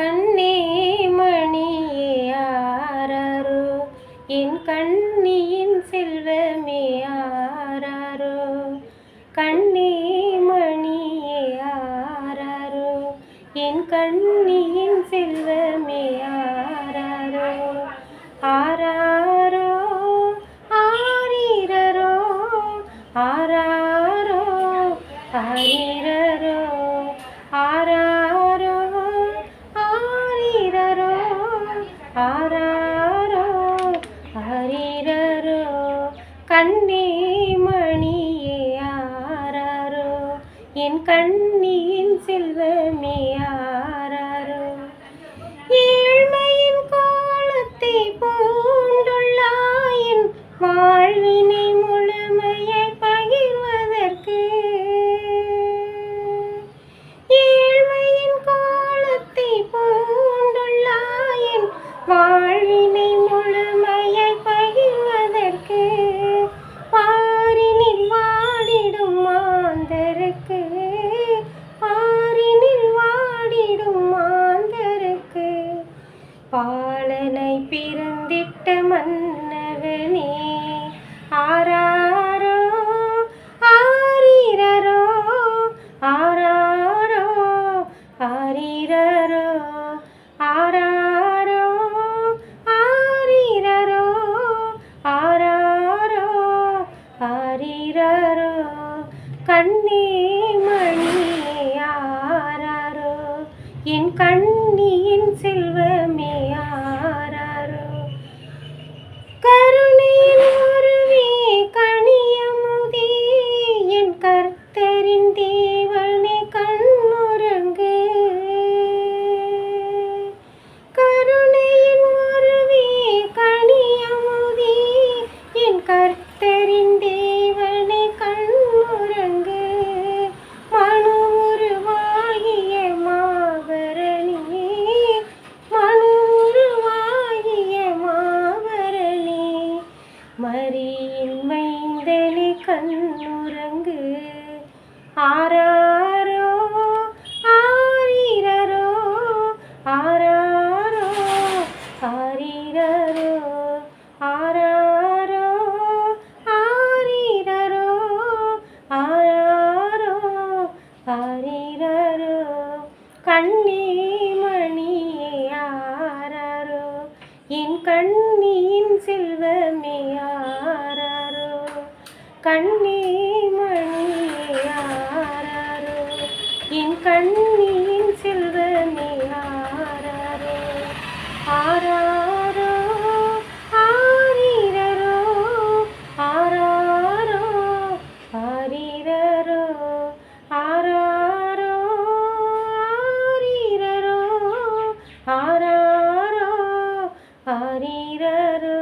கண்ணே மணியாரோ என் கண்ணியின் செல்வமே ஆராரோ. கண்ணே மணியாரோ என் கண்ணியின் செல்வமே ஆராரோ. ஆரா கண்ணே மணியே ஆராரோ? என் கண்ணியின் செல்வமே ஆராரோ? ஏழ்மையின் கோலத்தை பூண்டுள்ளாயின் வாழ்வினை முழுமையை பகிர்வதற்கு. ஏழ்மையின் கோலத்தை பூண்டுள்ளாயின் வாழ்வினை முழுமை பாலனை பிறந்திட்ட மன்னவனே ஆராரோ ஆரீரரோ ஆராரோ ஆரீரரோ ஆராரோ ஆரீரரோ ஆராரோ ஆரீரரோ கண்ணே மணியே ஆராரோ என் கண்ணியின் கண்ணுறங்கு ஆராரோ ஆரீரரோ ஆராரோ ஆரீரரோ ஆராரோ ஆரீரரோ ஆராரோ ஆரீரரோ கண்ணே மணியே ஆராரோ என் கண்ணியின் செல்வமே கண்ணே மணியே ஆராரோ. என் கண்ணியின் செல்வமே ஆராரோ. ஆராரோ ஆரீரரோ. ஆராரோ ஆரீரரோ. ஆராரோ ஆரீரரோ. ஆராரோ ஆரீரரோ.